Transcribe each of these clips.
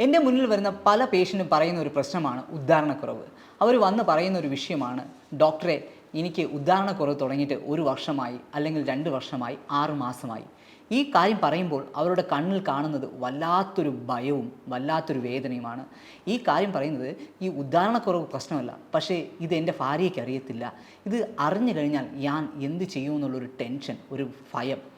എന്റെ മുന്നിൽ വരുന്ന പല പേഷ്യന്റും പറയുന്ന ഒരു പ്രശ്നമാണ് ഉദ്ധാരണക്കുറവ്. അവർ വന്ന് പറയുന്ന ഒരു വിഷയമാണ് ഡോക്ടറെ എനിക്ക് ഉദ്ധാരണക്കുറവ് തുടങ്ങിയിട്ട് ഒരു വർഷമായി അല്ലെങ്കിൽ രണ്ട് വർഷമായി ആറ് മാസമായി. ഈ കാര്യം പറയുമ്പോൾ അവരുടെ കണ്ണിൽ കാണുന്നത് വല്ലാത്തൊരു ഭയവും വല്ലാത്തൊരു വേദനയുമാണ്. ഈ കാര്യം പറയുന്നത് ഈ ഉദാഹരണക്കുറവ് പ്രശ്നമല്ല പക്ഷേ ഇത് എന്റെ ഭാര്യയ്ക്ക് അറിയത്തില്ല. ഇത് അറിഞ്ഞു കഴിഞ്ഞാൽ ഞാൻ എന്ത് ചെയ്യുമെന്നുള്ളൊരു ടെൻഷൻ ഒരു ഭയം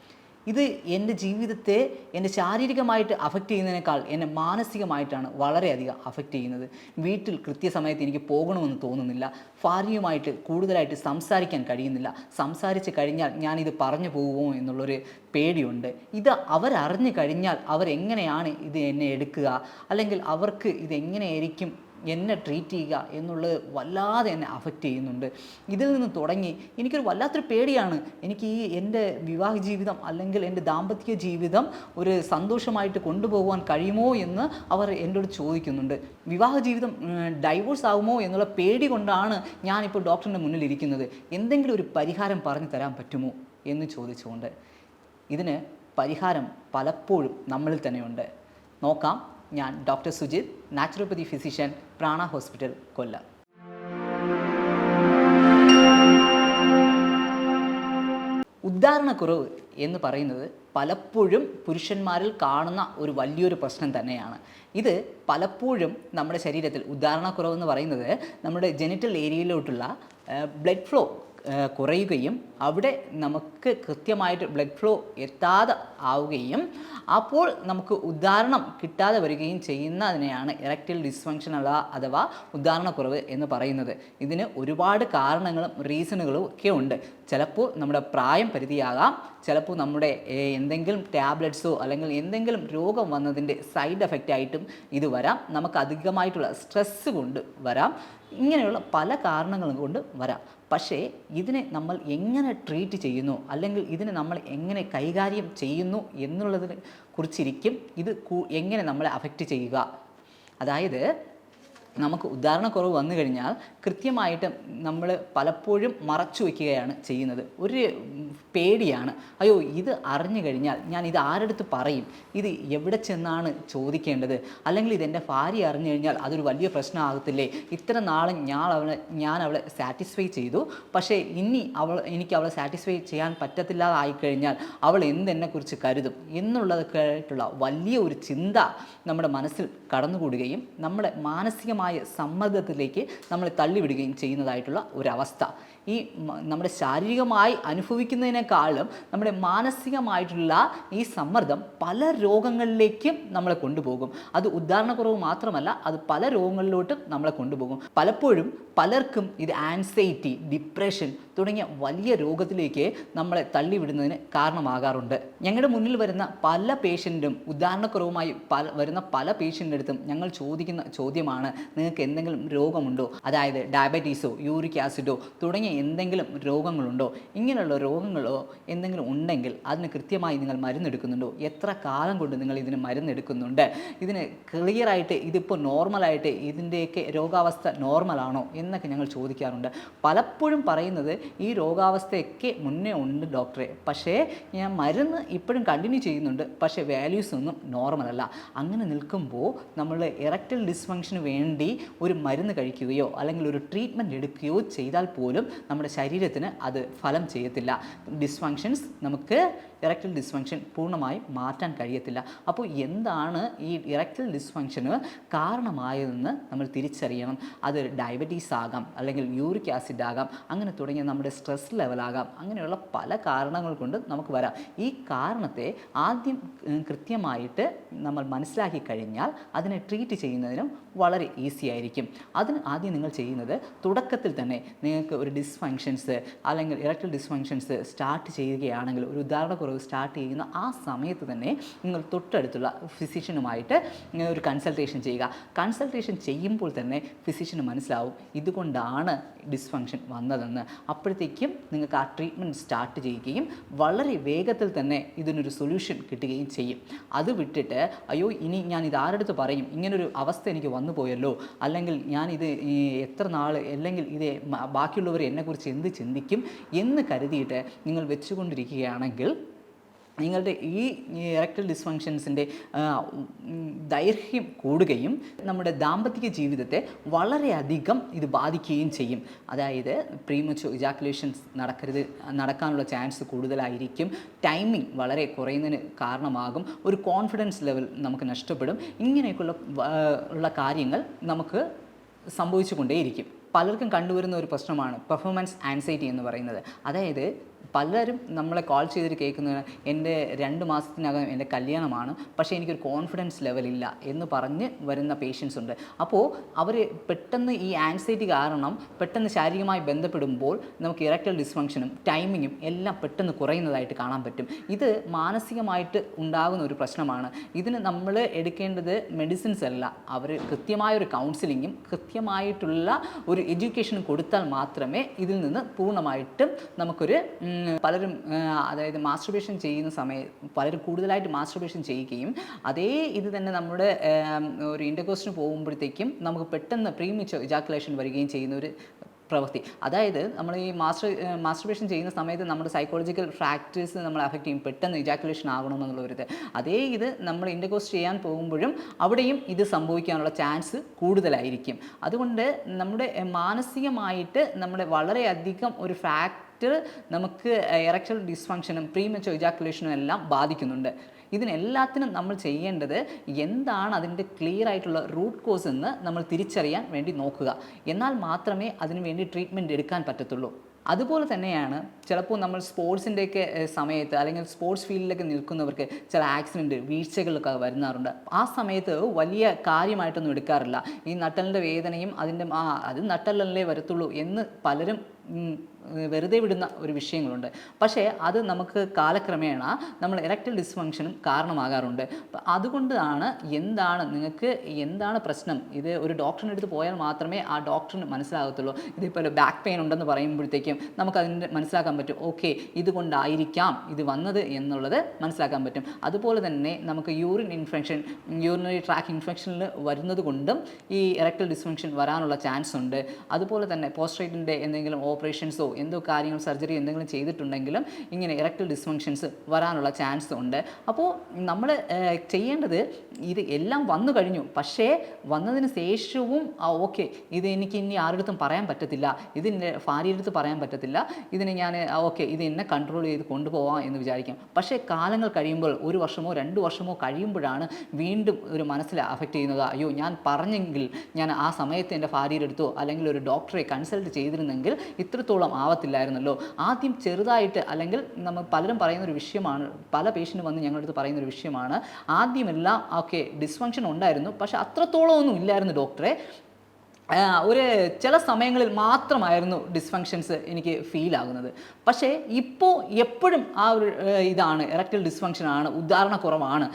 ഇത് എന്റെ ജീവിതത്തെ എന്റെ ശാരീരികമായിട്ട് അഫക്റ്റ് ചെയ്യുന്നതിനേക്കാൾ എന്നെ മാനസികമായിട്ടാണ് വളരെയധികം അഫക്റ്റ് ചെയ്യുന്നത്. വീട്ടിൽ കൃത്യസമയത്ത് എനിക്ക് പോകണമെന്ന് തോന്നുന്നില്ല. ഭാര്യയുമായിട്ട് കൂടുതലായിട്ട് സംസാരിക്കാൻ കഴിയുന്നില്ല. സംസാരിച്ച് കഴിഞ്ഞാൽ ഞാനിത് പറഞ്ഞു പോകുമോ എന്നുള്ളൊരു പേടിയുണ്ട്. ഇത് അവരറിഞ്ഞു കഴിഞ്ഞാൽ അവരെങ്ങനെയാണ് ഇത് എന്നെ എടുക്കുക? അല്ലെങ്കിൽ അവർക്ക് ഇത് എങ്ങനെയായിരിക്കും എന്നെ ട്രീറ്റ് ചെയ്യുക എന്നുള്ളത് വല്ലാതെ എന്നെ അഫക്റ്റ് ചെയ്യുന്നുണ്ട്. ഇതിൽ നിന്ന് തുടങ്ങി എനിക്കൊരു വല്ലാത്തൊരു പേടിയാണ്. എനിക്ക് ഈ എന്റെ വിവാഹ ജീവിതം അല്ലെങ്കിൽ എന്റെ ദാമ്പത്യ ജീവിതം ഒരു സന്തോഷമായിട്ട് കൊണ്ടുപോകുവാൻ കഴിയുമോ എന്ന് അവർ എന്നോട് ചോദിക്കുന്നുണ്ട്. വിവാഹ ജീവിതം ഡൈവോഴ്സ് ആകുമോ എന്നുള്ള പേടി കൊണ്ടാണ് ഞാനിപ്പോൾ ഡോക്ടറിന്റെ മുന്നിൽ ഇരിക്കുന്നത്. എന്തെങ്കിലും ഒരു പരിഹാരം പറഞ്ഞു തരാൻ പറ്റുമോ എന്ന് ചോദിച്ചുകൊണ്ട് ഇതിന് പരിഹാരം പലപ്പോഴും നമ്മളിൽ തന്നെയുണ്ട്. നോക്കാം. ഞാൻ doctor Sujith naturopathy physician Prana hospital Kollam. ഉദ്ധാരണക്കുറവ് എന്ന് പറയുന്നത് പലപ്പോഴും പുരുഷന്മാരിൽ കാണുന്ന ഒരു വലിയൊരു പ്രശ്നം തന്നെയാണ്. ഇത് പലപ്പോഴും നമ്മുടെ ശരീരത്തിൽ ഉദ്ധാരണക്കുറവ് എന്ന് പറയുന്നത് നമ്മുടെ ജെനിറ്റൽ ഏരിയയിലോട്ടുള്ള ബ്ലഡ് ഫ്ലോ കുറയുകയും അവിടെ നമുക്ക് കൃത്യമായിട്ട് ബ്ലഡ് ഫ്ലോ എത്താതെ ആവുകയും അപ്പോൾ നമുക്ക് ഉദാഹരണം കിട്ടാതെ വരികയും ചെയ്യുന്നതിനെയാണ് ഇറക്റ്റിൽ ഡിസ്ഫങ്ഷൻ അല്ല അഥവാ ഉദാഹരണക്കുറവ് എന്ന് പറയുന്നത്. ഇതിന് ഒരുപാട് കാരണങ്ങളും റീസണുകളും ഒക്കെ ഉണ്ട്. ചിലപ്പോൾ നമ്മുടെ പ്രായം പരിധിയാകാം. ചിലപ്പോൾ നമ്മുടെ എന്തെങ്കിലും ടാബ്ലറ്റ്സോ അല്ലെങ്കിൽ എന്തെങ്കിലും രോഗം വന്നതിന്റെ സൈഡ് എഫക്റ്റ് ആയിട്ടും ഇത് വരാം. നമുക്ക് അധികമായിട്ടുള്ള സ്ട്രെസ്സ് കൊണ്ട് വരാം. ഇങ്ങനെയുള്ള പല കാരണങ്ങളും കൊണ്ട് വരാം. പക്ഷേ ഇതിനെ നമ്മൾ എങ്ങനെ ട്രീറ്റ് ചെയ്യുന്നു? അല്ലെങ്കിൽ ഇതിനെ നമ്മൾ എങ്ങനെ കൈകാര്യം ചെയ്യുന്നു എന്നുള്ളതിനെ കുറിച്ചിരിക്കും. ഇത് എങ്ങനെ നമ്മളെ അഫക്റ്റ് ചെയ്യുക? അതായത് നമുക്ക് ഉദാഹരണക്കുറവ് വന്നു കഴിഞ്ഞാൽ കൃത്യമായിട്ട് നമ്മൾ പലപ്പോഴും മറച്ചു വയ്ക്കുകയാണ് ചെയ്യുന്നത്. ഒരു പേടിയാണ്. അയ്യോ ഇത് അറിഞ്ഞു കഴിഞ്ഞാൽ ഞാൻ ഇത് ആരെടുത്ത് പറയും? ഇത് എവിടെ ചെന്നാണ് ചോദിക്കേണ്ടത്? അല്ലെങ്കിൽ ഇതെന്റെ ഭാര്യ അറിഞ്ഞു കഴിഞ്ഞാൽ അതൊരു വലിയ പ്രശ്നമാകത്തില്ലേ? ഇത്ര നാളും ഞാൻ അവളെ ഞാൻ അവളെ സാറ്റിസ്ഫൈ ചെയ്തു. പക്ഷേ ഇനി അവൾ എനിക്ക് അവളെ സാറ്റിസ്ഫൈ ചെയ്യാൻ പറ്റത്തില്ലാതായി കഴിഞ്ഞാൽ അവൾ എന്തെന്നെക്കുറിച്ച് കരുതും? എന്നുള്ളതൊക്കെ ആയിട്ടുള്ള വലിയ ഒരു ചിന്ത നമ്മുടെ മനസ്സിൽ കടന്നുകൂടുകയും നമ്മുടെ മാനസികമായ സമ്മർദ്ദത്തിലേക്ക് നമ്മൾ തള്ളിവിടുകയും ചെയ്യുന്നതായിട്ടുള്ള ഒരവസ്ഥ. ഈ നമ്മുടെ ശാരീരികമായി അനുഭവിക്കുന്നതിനേക്കാളും നമ്മുടെ മാനസികമായിട്ടുള്ള ഈ സമ്മർദ്ദം പല രോഗങ്ങളിലേക്കും നമ്മളെ കൊണ്ടുപോകും. അത് ഉദാഹരണക്കുറവ് മാത്രമല്ല അത് പല രോഗങ്ങളിലോട്ടും നമ്മളെ കൊണ്ടുപോകും. പലപ്പോഴും പലർക്കും ഇത് ആൻസൈറ്റി ഡിപ്രഷൻ തുടങ്ങിയ വലിയ രോഗത്തിലേക്ക് നമ്മളെ തള്ളിവിടുന്നതിന് കാരണമാകാറുണ്ട്. ഞങ്ങളുടെ മുന്നിൽ വരുന്ന പല പേഷ്യന്റും ഉദാഹരണക്കുറവുമായി പല വരുന്ന പല പേഷ്യന്റെ അടുത്തും ഞങ്ങൾ ചോദിക്കുന്ന ചോദ്യമാണ്. നിങ്ങൾക്ക് എന്തെങ്കിലും രോഗമുണ്ടോ? അതായത് ഡയബറ്റീസോ യൂറിക് ആസിഡോ തുടങ്ങിയ എന്തെങ്കിലും രോഗങ്ങളുണ്ടോ? ഇങ്ങനെയുള്ള രോഗങ്ങളോ എന്തെങ്കിലും ഉണ്ടെങ്കിൽ അതിന് കൃത്യമായി നിങ്ങൾ മരുന്നെടുക്കുന്നുണ്ടോ? എത്ര കാലം കൊണ്ട് നിങ്ങൾ ഇതിന് മരുന്നെടുക്കുന്നുണ്ട്? ഇതിന് ക്ലിയറായിട്ട് ഇതിപ്പോൾ നോർമലായിട്ട് ഇതിന്റെയൊക്കെ രോഗാവസ്ഥ നോർമലാണോ എന്നൊക്കെ ഞങ്ങൾ ചോദിക്കാറുണ്ട്. പലപ്പോഴും പറയുന്നത് ഈ രോഗാവസ്ഥയൊക്കെ മുന്നേ ഉണ്ട് ഡോക്ടറെ പക്ഷേ ഞാൻ മരുന്ന് ഇപ്പോഴും കണ്ടിന്യൂ ചെയ്യുന്നുണ്ട്. പക്ഷേ വാല്യൂസ് ഒന്നും നോർമലല്ല അങ്ങനെ നിൽക്കുമ്പോൾ നമ്മൾ ഇറക്റ്റൽ ഡിസ്ഫങ്ഷന് വേണ്ടി ഒരു മരുന്ന് കഴിക്കുകയോ അല്ലെങ്കിൽ ഒരു ട്രീറ്റ്മെന്റ് എടുക്കുകയോ ചെയ്താൽ പോലും നമ്മുടെ ശരീരത്തിന് അത് ഫലം ചെയ്യത്തില്ല. ഡിസ്ഫങ്ഷൻസ് നമുക്ക് ഇറക്റ്റൽ ഡിസ്ഫങ്ഷൻ പൂർണമായും മാറ്റാൻ കഴിയത്തില്ല. അപ്പോൾ എന്താണ് ഈ ഇറക്റ്റൽ ഡിസ്ഫങ്ഷന് കാരണമായതെന്ന് നമ്മൾ തിരിച്ചറിയണം. അത് ഡയബറ്റീസ് ആകാം അല്ലെങ്കിൽ യൂറിക് ആസിഡ് ആകാം അങ്ങനെ തുടങ്ങിയ നമ്മുടെ സ്ട്രെസ് ലെവലാകാം അങ്ങനെയുള്ള പല കാരണങ്ങൾ കൊണ്ട് നമുക്ക് വരാം. ഈ കാരണത്തെ ആദ്യം കൃത്യമായിട്ട് നമ്മൾ മനസ്സിലാക്കി കഴിഞ്ഞാൽ അതിനെ ട്രീറ്റ് ചെയ്യുന്നതിനും വളരെ ഈസി ആയിരിക്കും. അതിന് ആദ്യം നിങ്ങൾ ചെയ്യുന്നത് തുടക്കത്തിൽ തന്നെ നിങ്ങൾക്ക് ഒരു ഡിസ്ഫങ്ഷൻസ് അല്ലെങ്കിൽ ഇറക്റ്റൽ ഡിസ്ഫങ്ഷൻസ് സ്റ്റാർട്ട് ചെയ്യുകയാണെങ്കിൽ ഒരു ഉദാഹരണക്കുറവ് സ്റ്റാർട്ട് ചെയ്യുന്ന ആ സമയത്ത് തന്നെ നിങ്ങൾ തൊട്ടടുത്തുള്ള ഫിസിഷ്യനുമായിട്ട് ഒരു കൺസൾട്ടേഷൻ ചെയ്യുക. കൺസൾട്ടേഷൻ ചെയ്യുമ്പോൾ തന്നെ ഫിസിഷ്യന് മനസ്സിലാവും ഇതുകൊണ്ടാണ് ഡിസ്ഫങ്ഷൻ വന്നതെന്ന്. അപ്പോഴത്തേക്കും നിങ്ങൾക്ക് ആ ട്രീറ്റ്മെന്റ് സ്റ്റാർട്ട് ചെയ്യുകയും വളരെ വേഗത്തിൽ തന്നെ ഇതിനൊരു സൊല്യൂഷൻ കിട്ടുകയും ചെയ്യും. അത് വിട്ടിട്ട് അയ്യോ ഇനി ഞാൻ ഇത് ആരെടുത്ത് പറയും? ഇങ്ങനൊരു അവസ്ഥ എനിക്ക് വന്നു പോയല്ലോ അല്ലെങ്കിൽ ഞാൻ ഈ എത്ര നാൾ അല്ലെങ്കിൽ ഇത് ബാക്കിയുള്ളവർ എന്നെക്കുറിച്ച് എന്ത് ചിന്തിക്കും എന്ന് കരുതിയിട്ട് നിങ്ങൾ വെച്ചുകൊണ്ടിരിക്കുകയാണെങ്കിൽ നിങ്ങളുടെ ഈ ഇറക്ടൽ ഡിസ്ഫങ്ഷൻസിന്റെ ദൈർഘ്യം കൂടുകയും നമ്മുടെ ദാമ്പത്തിക ജീവിതത്തെ വളരെയധികം ഇത് ബാധിക്കുകയും ചെയ്യും. അതായത് പ്രീമച്ചോ ഇജാക്കുലേഷൻസ് നടക്കരുത് നടക്കാനുള്ള ചാൻസ് കൂടുതലായിരിക്കും. ടൈമിംഗ് വളരെ കുറയുന്നതിന് കാരണമാകും. ഒരു കോൺഫിഡൻസ് ലെവൽ നമുക്ക് നഷ്ടപ്പെടും. ഇങ്ങനെയൊക്കെയുള്ള ഉള്ള കാര്യങ്ങൾ നമുക്ക് സംഭവിച്ചുകൊണ്ടേയിരിക്കും. പലർക്കും കണ്ടുവരുന്ന ഒരു പ്രശ്നമാണ് പെർഫോമൻസ് ആൻസൈറ്റി എന്ന് പറയുന്നത്. അതായത് പലരും നമ്മളെ കോൾ ചെയ്തിട്ട് കേൾക്കുന്നത് എന്റെ രണ്ട് മാസത്തിനകം എന്റെ കല്യാണമാണ് പക്ഷേ എനിക്കൊരു കോൺഫിഡൻസ് ലെവലില്ല എന്ന് പറഞ്ഞ് വരുന്ന പേഷ്യൻസ് ഉണ്ട്. അപ്പോൾ അവർ പെട്ടെന്ന് ഈ ആൻസൈറ്റി കാരണം പെട്ടെന്ന് ശാരീരികമായി ബന്ധപ്പെടുമ്പോൾ നമുക്ക് ഇറക്ടൽ ഡിസ്ഫങ്ഷനും ടൈമിങ്ങും എല്ലാം പെട്ടെന്ന് കുറയുന്നതായിട്ട് കാണാൻ പറ്റും. ഇത് മാനസികമായിട്ട് ഉണ്ടാകുന്ന ഒരു പ്രശ്നമാണ്. ഇതിന് നമ്മൾ എടുക്കേണ്ടത് മെഡിസിൻസ് അല്ല. അവർ കൃത്യമായ ഒരു കൗൺസിലിങ്ങും കൃത്യമായിട്ടുള്ള ഒരു എഡ്യൂക്കേഷനും കൊടുത്താൽ മാത്രമേ ഇതിൽ നിന്ന് പൂർണമായിട്ടും നമുക്കൊരു പലരും അതായത് മാസ്റ്റർബേഷൻ ചെയ്യുന്ന സമയത്ത് പലരും കൂടുതലായിട്ട് മാസ്റ്റർബേഷൻ ചെയ്യുകയും അതേ ഇത് തന്നെ നമ്മുടെ ഒരു ഇൻഡർകോസ്റ്റിന് പോകുമ്പോഴത്തേക്കും നമുക്ക് പെട്ടെന്ന് പ്രീമിച്ച് ഇജാക്കുലേഷൻ വരികയും ചെയ്യുന്ന ഒരു പ്രവൃത്തി അതായത് നമ്മൾ ഈ മാസ്റ്റർ മാസ്റ്റർബേഷൻ ചെയ്യുന്ന സമയത്ത് നമ്മുടെ സൈക്കോളജിക്കൽ ഫാക്ടേഴ്സ് നമ്മൾ അഫക്റ്റ് ചെയ്യും. പെട്ടെന്ന് ഇജാക്കുലേഷൻ ആകണമെന്നുള്ള ഒരു ഇത്. അതേ ഇത് നമ്മൾ ഇൻഡഗോസ് ചെയ്യാൻ പോകുമ്പോഴും അവിടെയും ഇത് സംഭവിക്കാനുള്ള ചാൻസ് കൂടുതലായിരിക്കും. അതുകൊണ്ട് നമ്മുടെ മാനസികമായിട്ട് നമ്മുടെ വളരെയധികം ഒരു ഫാക്ടർ നമുക്ക് ഇറക്ഷൽ ഡിസ്ഫങ്ഷനും പ്രീമച്ചോ ഇജാക്കുലേഷനും എല്ലാം ബാധിക്കുന്നുണ്ട്. ഇതിനെല്ലാത്തിനും നമ്മൾ ചെയ്യേണ്ടത് എന്താണ് അതിന്റെ ക്ലിയർ ആയിട്ടുള്ള റൂട്ട് കോസ് എന്ന് നമ്മൾ തിരിച്ചറിയാൻ വേണ്ടി നോക്കുക. എന്നാൽ മാത്രമേ അതിന് വേണ്ടി ട്രീറ്റ്മെന്റ് എടുക്കാൻ പറ്റത്തുള്ളൂ. അതുപോലെ തന്നെയാണ് ചിലപ്പോൾ നമ്മൾ സ്പോർട്സിന്റെയൊക്കെ സമയത്ത് അല്ലെങ്കിൽ സ്പോർട്സ് ഫീൽഡിലൊക്കെ നിൽക്കുന്നവർക്ക് ചില ആക്സിഡന്റ് വീഴ്ചകളൊക്കെ വരുന്നാറുണ്ട്. ആ സമയത്ത് വലിയ കാര്യമായിട്ടൊന്നും എടുക്കാറില്ല. ഈ നട്ടലിന്റെ വേദനയും അതിന്റെ ആ അത് നട്ടലല്ലേ വരത്തുള്ളൂ എന്ന് പലരും വെറുതെ വിടുന്ന ഒരു വിഷയങ്ങളുണ്ട്. പക്ഷേ അത് നമുക്ക് കാലക്രമേണ നമ്മൾ ഇറക്റ്റൽ ഡിസ്ഫങ്ഷനും കാരണമാകാറുണ്ട്. അതുകൊണ്ടാണ് എന്താണ് നിങ്ങൾക്ക് എന്താണ് പ്രശ്നം? ഇത് ഒരു ഡോക്ടറിന്റെ അടുത്ത് പോയാൽ മാത്രമേ ആ ഡോക്ടറിന് മനസ്സിലാകത്തുള്ളൂ. ഇതിപ്പോൾ ബാക്ക് പെയിൻ ഉണ്ടെന്ന് പറയുമ്പോഴത്തേക്കും നമുക്ക് അതിന്റെ മനസ്സിലാക്കാൻ പറ്റും. ഓക്കെ ഇതുകൊണ്ടായിരിക്കാം ഇത് വന്നത് എന്നുള്ളത് മനസ്സിലാക്കാൻ പറ്റും. അതുപോലെ തന്നെ നമുക്ക് യൂറിൻ ഇൻഫെക്ഷൻ യൂറിനറി ട്രാക്ക് ഇൻഫെക്ഷനിൽ വരുന്നത് കൊണ്ടും ഈ ഇറക്ടൽ ഡിസ്ഫങ്ഷൻ വരാനുള്ള ചാൻസ് ഉണ്ട്. അതുപോലെ തന്നെ പോസ്ട്രേറ്റിന്റെ എന്തെങ്കിലും ഓപ്പറേഷൻസോ എന്തോ കാര്യങ്ങൾ സർജറി എന്തെങ്കിലും ചെയ്തിട്ടുണ്ടെങ്കിലും ഇങ്ങനെ ഇറക്ടൽ ഡിസ്ഫങ്ഷൻസ് വരാനുള്ള ചാൻസ് ഉണ്ട്. അപ്പോൾ നമ്മൾ ചെയ്യേണ്ടത് ഇത് എല്ലാം വന്നു കഴിഞ്ഞു. പക്ഷേ വന്നതിന് ശേഷവും ഓക്കെ ഇത് എനിക്ക് ഇനി ആരുടെടുത്തും പറയാൻ പറ്റത്തില്ല. ഇതിന്റെ ഭാര്യയുടെ പറയാൻ പറ്റത്തില്ല. ഇതിനെ ഞാൻ ഓക്കെ ഇത് എന്നെ കൺട്രോൾ ചെയ്ത് കൊണ്ടുപോകാം എന്ന് വിചാരിക്കും. പക്ഷേ കാലങ്ങൾ കഴിയുമ്പോൾ ഒരു വർഷമോ രണ്ട് വർഷമോ കഴിയുമ്പോഴാണ് വീണ്ടും ഒരു മനസ്സിൽ അഫക്റ്റ് ചെയ്യുന്നത്. അയ്യോ ഞാൻ പറഞ്ഞെങ്കിൽ ഞാൻ ആ സമയത്ത് എന്റെ ഭാര്യയുടെ അടുത്തോ അല്ലെങ്കിൽ ഒരു ഡോക്ടറെ കൺസൾട്ട് ചെയ്തിരുന്നെങ്കിൽ ഇത്രത്തോളം ആവത്തില്ലായിരുന്നല്ലോ. ആദ്യം ചെറുതായിട്ട് അല്ലെങ്കിൽ നമ്മൾ പലരും പറയുന്ന ഒരു വിഷയമാണ് പല പേഷ്യന്റ് വന്ന് ഞങ്ങളുടെ പറയുന്ന ഒരു വിഷയമാണ്. ആദ്യമെല്ലാം ഓക്കെ ഡിസ്ഫങ്ഷൻ ഉണ്ടായിരുന്നു. പക്ഷേ അത്രത്തോളം ഒന്നും ഇല്ലായിരുന്നു ഡോക്ടറെ ഒരു ചില സമയങ്ങളിൽ മാത്രമായിരുന്നു ഡിസ്ഫങ്ഷൻസ് എനിക്ക് ഫീൽ ആകുന്നത്. പക്ഷേ ഇപ്പോൾ എപ്പോഴും ആ ഒരു ഇതാണ് ഇറക്റ്റൽ ഡിസ്ഫങ്ഷൻ ആണ് ഉദാഹരണക്കുറവാണ്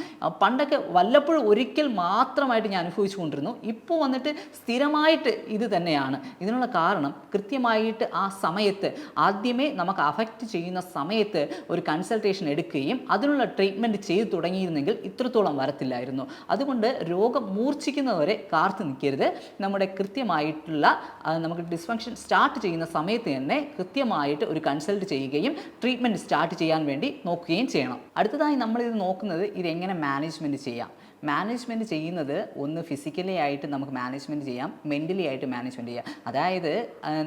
പണ്ടൊക്കെ വല്ലപ്പോഴും ഒരിക്കൽ മാത്രമായിട്ട് ഞാൻ അനുഭവിച്ചു കൊണ്ടിരുന്നു. ഇപ്പോൾ വന്നിട്ട് സ്ഥിരമായിട്ട് ഇത് തന്നെയാണ്. ഇതിനുള്ള കാരണം കൃത്യമായിട്ട് ആ സമയത്ത് ആദ്യമേ നമുക്ക് അഫക്റ്റ് ചെയ്യുന്ന സമയത്ത് ഒരു കൺസൾട്ടേഷൻ എടുക്കുകയും അതിനുള്ള ട്രീറ്റ്മെന്റ് ചെയ്തു തുടങ്ങിയിരുന്നെങ്കിൽ ഇത്രത്തോളം വരത്തില്ലായിരുന്നു. അതുകൊണ്ട് രോഗം മൂർച്ഛിക്കുന്നവരെ കാത്തു നിൽക്കരുത്. നമ്മുടെ കൃത്യമായിട്ടുള്ള നമുക്ക് ഡിസ്ഫങ്ഷൻ സ്റ്റാർട്ട് ചെയ്യുന്ന സമയത്ത് തന്നെ കൃത്യമായിട്ട് ഒരു കൺസൾട്ട് ചെയ്യുകയും ട്രീറ്റ്മെന്റ് സ്റ്റാർട്ട് ചെയ്യാൻ വേണ്ടി നോക്കുകയും ചെയ്യണം. അടുത്തതായി നമ്മളിത് നോക്കുന്നത് ഇത് എങ്ങനെ മാനേജ്മെന്റ് ചെയ്യാം. മാനേജ്മെന്റ് ചെയ്യുന്നത് ഒന്ന് ഫിസിക്കലി ആയിട്ട് നമുക്ക് മാനേജ്മെന്റ് ചെയ്യാം മെന്റലി ആയിട്ട് മാനേജ്മെന്റ് ചെയ്യാം. അതായത്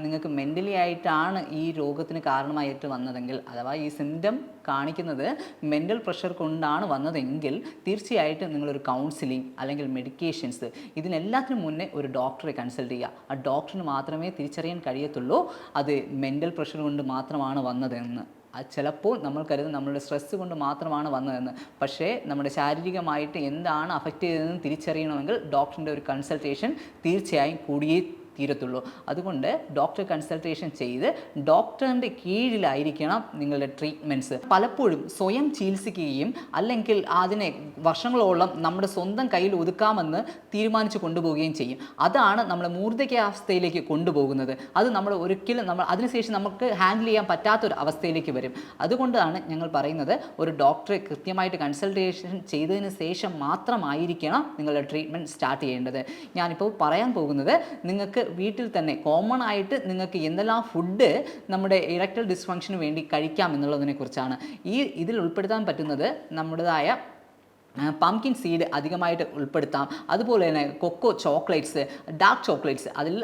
നിങ്ങൾക്ക് മെന്റലി ആയിട്ടാണ് ഈ രോഗത്തിന് കാരണമായിട്ട് വന്നതെങ്കിൽ അഥവാ ഈ സിംറ്റം കാണിക്കുന്നത് മെന്റൽ പ്രഷർ കൊണ്ടാണ് വന്നതെങ്കിൽ തീർച്ചയായിട്ടും നിങ്ങളൊരു കൗൺസിലിംഗ് അല്ലെങ്കിൽ മെഡിക്കേഷൻസ് ഇതിനെല്ലാത്തിനും മുന്നേ ഒരു ഡോക്ടറെ കൺസൾട്ട് ചെയ്യുക. ആ ഡോക്ടറിന് മാത്രമേ തിരിച്ചറിയാൻ കഴിയത്തുള്ളൂ. അത് മെന്റൽ പ്രഷർ കൊണ്ട് മാത്രമാണ് വന്നതെന്ന്. ചിലപ്പോൾ നമ്മൾ കരുതും നമ്മളുടെ സ്ട്രെസ്സ് കൊണ്ട് മാത്രമാണ് വന്നതെന്ന്. പക്ഷേ നമ്മുടെ ശാരീരികമായിട്ട് എന്താണ് അഫക്റ്റ് ചെയ്തതെന്ന് തിരിച്ചറിയണമെങ്കിൽ ഡോക്ടറിന്റെ ഒരു കൺസൾട്ടേഷൻ തീർച്ചയായും കൂടിയേ തീരത്തുള്ളൂ. അതുകൊണ്ട് ഡോക്ടർ കൺസൾട്ടേഷൻ ചെയ്ത് ഡോക്ടറിന്റെ കീഴിലായിരിക്കണം നിങ്ങളുടെ ട്രീറ്റ്മെന്റ്സ് പലപ്പോഴും സ്വയം ചികിത്സിക്കുകയും അല്ലെങ്കിൽ അതിനെ വർഷങ്ങളോളം നമ്മുടെ സ്വന്തം കയ്യിൽ ഒതുക്കാമെന്ന് തീരുമാനിച്ചു കൊണ്ടുപോവുകയും ചെയ്യും. അതാണ് നമ്മളെ മൂർദ്ധകാവസ്ഥയിലേക്ക് കൊണ്ടുപോകുന്നത്. അത് നമ്മൾ ഒരിക്കലും നമ്മൾ അതിനുശേഷം നമുക്ക് ഹാൻഡിൽ ചെയ്യാൻ പറ്റാത്തൊരു അവസ്ഥയിലേക്ക് വരും. അതുകൊണ്ടാണ് ഞങ്ങൾ പറയുന്നത് ഒരു ഡോക്ടറെ കൃത്യമായിട്ട് കൺസൾട്ടേഷൻ ചെയ്തതിന് ശേഷം മാത്രമായിരിക്കണം നിങ്ങളുടെ ട്രീറ്റ്മെന്റ് സ്റ്റാർട്ട് ചെയ്യേണ്ടത്. ഞാനിപ്പോൾ പറയാൻ പോകുന്നത് നിങ്ങൾക്ക് വീട്ടിൽ തന്നെ കോമൺ ആയിട്ട് നിങ്ങൾക്ക് എന്തെല്ലാം ഫുഡ് നമ്മുടെ ഇറക്ടൽ ഡിസ്ഫങ്ഷന് വേണ്ടി കഴിക്കാം എന്നുള്ളതിനെ കുറിച്ചാണ്. ഈ ഇതിൽ ഉൾപ്പെടുത്താൻ പറ്റുന്നത് നമ്മുടേതായ പംകിൻ സീഡ് അധികമായിട്ട് ഉൾപ്പെടുത്താം. അതുപോലെ തന്നെ കൊക്കോ ചോക്ലേറ്റ്സ് ഡാർക്ക് ചോക്ലേറ്റ്സ് അതിൽ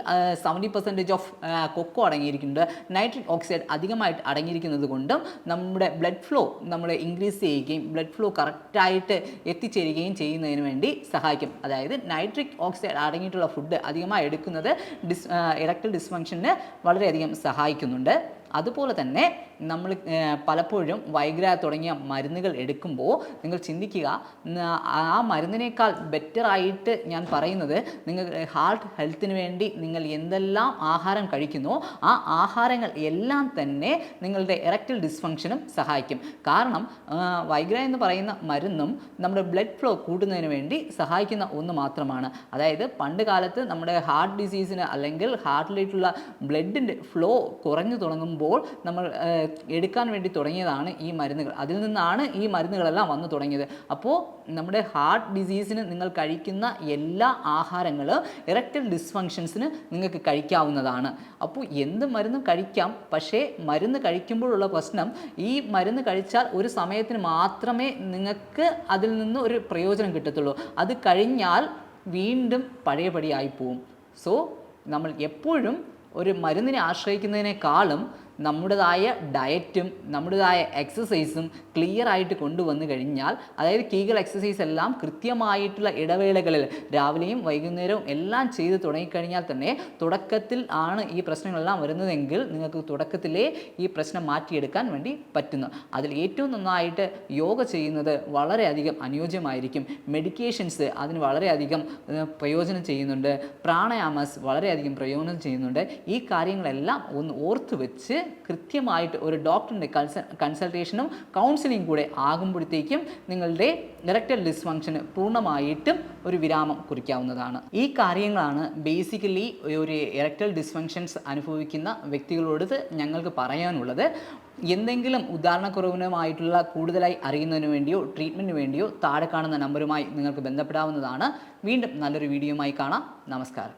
സെവന്റി പെർസെന്റേജ് ഓഫ് കൊക്കോ അടങ്ങിയിരിക്കുന്നുണ്ട് നൈട്രിക് ഓക്സൈഡ് അധികമായിട്ട് അടങ്ങിയിരിക്കുന്നത് കൊണ്ടും നമ്മുടെ ബ്ലഡ് ഫ്ലോ നമ്മൾ ഇൻക്രീസ് ചെയ്യുകയും ബ്ലഡ് ഫ്ലോ കറക്റ്റായിട്ട് എത്തിച്ചേരുകയും ചെയ്യുന്നതിന് വേണ്ടി സഹായിക്കും. അതായത് നൈട്രിക് ഓക്സൈഡ് അടങ്ങിയിട്ടുള്ള ഫുഡ് അധികമായി എടുക്കുന്നത് ഡിസ് ഇറക്ടൽ ഡിസ്ഫങ്ഷന് വളരെയധികം സഹായിക്കുന്നുണ്ട്. അതുപോലെ തന്നെ നമ്മൾ പലപ്പോഴും വൈഗ്ര തുടങ്ങിയ മരുന്നുകൾ എടുക്കുമ്പോൾ നിങ്ങൾ ചിന്തിക്കുക ആ മരുന്നിനേക്കാൾ ബെറ്ററായിട്ട് ഞാൻ പറയുന്നത് നിങ്ങൾ ഹാർട്ട് ഹെൽത്തിന് വേണ്ടി നിങ്ങൾ എന്തെല്ലാം ആഹാരം കഴിക്കുന്നു ആ ആഹാരങ്ങൾ എല്ലാം തന്നെ നിങ്ങളുടെ എറക്റ്റൽ ഡിസ്ഫങ്ഷനും സഹായിക്കും. കാരണം വൈഗ്ര എന്ന് പറയുന്ന മരുന്നും നമ്മുടെ ബ്ലഡ് ഫ്ലോ കൂട്ടുന്നതിന് വേണ്ടി സഹായിക്കുന്ന ഒന്ന് മാത്രമാണ്. അതായത് പണ്ട് കാലത്ത് നമ്മുടെ ഹാർട്ട് ഡിസീസിന് അല്ലെങ്കിൽ ഹാർട്ടിലേക്കുള്ള ബ്ലഡിന്റെ ഫ്ലോ കുറഞ്ഞു തുടങ്ങുമ്പോൾ നമ്മൾ എടുക്കാൻ വേണ്ടി തുടങ്ങിയതാണ് ഈ മരുന്നുകൾ. അതിൽ നിന്നാണ് ഈ മരുന്നുകളെല്ലാം വന്നു തുടങ്ങിയത്. അപ്പോൾ നമ്മുടെ ഹാർട്ട് ഡിസീസിന് നിങ്ങൾ കഴിക്കുന്ന എല്ലാ ആഹാരങ്ങളും ഇറക്റ്റൽ ഡിസ്ഫങ്ഷൻസിന് നിങ്ങൾക്ക് കഴിക്കാവുന്നതാണ്. അപ്പോൾ എന്ത് മരുന്നും കഴിക്കാം പക്ഷേ മരുന്ന് കഴിക്കുമ്പോഴുള്ള പ്രശ്നം ഈ മരുന്ന് കഴിച്ചാൽ ഒരു സമയത്തിന് മാത്രമേ നിങ്ങൾക്ക് അതിൽ നിന്ന് ഒരു പ്രയോജനം കിട്ടത്തുള്ളൂ. അത് കഴിഞ്ഞാൽ വീണ്ടും പഴയപടിയായി പോവും. സോ നമ്മൾ എപ്പോഴും ഒരു മരുന്നിനെ ആശ്രയിക്കുന്നതിനേക്കാളും നമ്മുടേതായ ഡയറ്റും നമ്മുടേതായ എക്സസൈസും ക്ലിയർ ആയിട്ട് കൊണ്ടുവന്നു കഴിഞ്ഞാൽ അതായത് കീകൾ എക്സസൈസ് എല്ലാം കൃത്യമായിട്ടുള്ള ഇടവേളകളിൽ രാവിലെയും വൈകുന്നേരവും എല്ലാം ചെയ്ത് തുടങ്ങിക്കഴിഞ്ഞാൽ തന്നെ തുടക്കത്തിൽ ആണ് ഈ പ്രശ്നങ്ങളെല്ലാം വരുന്നതെങ്കിൽ നിങ്ങൾക്ക് തുടക്കത്തിലേ ഈ പ്രശ്നം മാറ്റിയെടുക്കാൻ വേണ്ടി പറ്റുന്നു. അതിൽ ഏറ്റവും നന്നായിട്ട് യോഗ ചെയ്യുന്നത് വളരെയധികം അനുയോജ്യമായിരിക്കും. മെഡിക്കേഷൻസ് അതിന് വളരെയധികം പ്രയോജനം ചെയ്യുന്നുണ്ട്. പ്രാണയാമസ് വളരെയധികം പ്രയോജനം ചെയ്യുന്നുണ്ട്. ഈ കാര്യങ്ങളെല്ലാം ഒന്ന് ഓർത്ത് വെച്ച് കൃത്യമായിട്ട് ഒരു ഡോക്ടറിന്റെ കൺസ കൺസൾട്ടേഷനും കൗൺസിലിംഗ് കൂടെ ആകുമ്പോഴത്തേക്കും നിങ്ങളുടെ ഇറക്റ്റൽ ഡിസ്ഫങ്ഷന് പൂർണമായിട്ടും ഒരു വിരാമം കുറിക്കാവുന്നതാണ്. ഈ കാര്യങ്ങളാണ് ബേസിക്കലി ഒരു ഇറക്റ്റൽ ഡിസ്ഫങ്ഷൻസ് അനുഭവിക്കുന്ന വ്യക്തികളോട് ഞങ്ങൾക്ക് പറയാനുള്ളത്. എന്തെങ്കിലും ഉദാഹരണക്കുറവിനുമായിട്ടുള്ള കൂടുതലായി അറിയുന്നതിന് വേണ്ടിയോ ട്രീറ്റ്മെന്റിന് വേണ്ടിയോ താഴെ കാണുന്ന നമ്പറുമായി നിങ്ങൾക്ക് ബന്ധപ്പെടാവുന്നതാണ്. വീണ്ടും നല്ലൊരു വീഡിയോയുമായി കാണാം. നമസ്കാരം.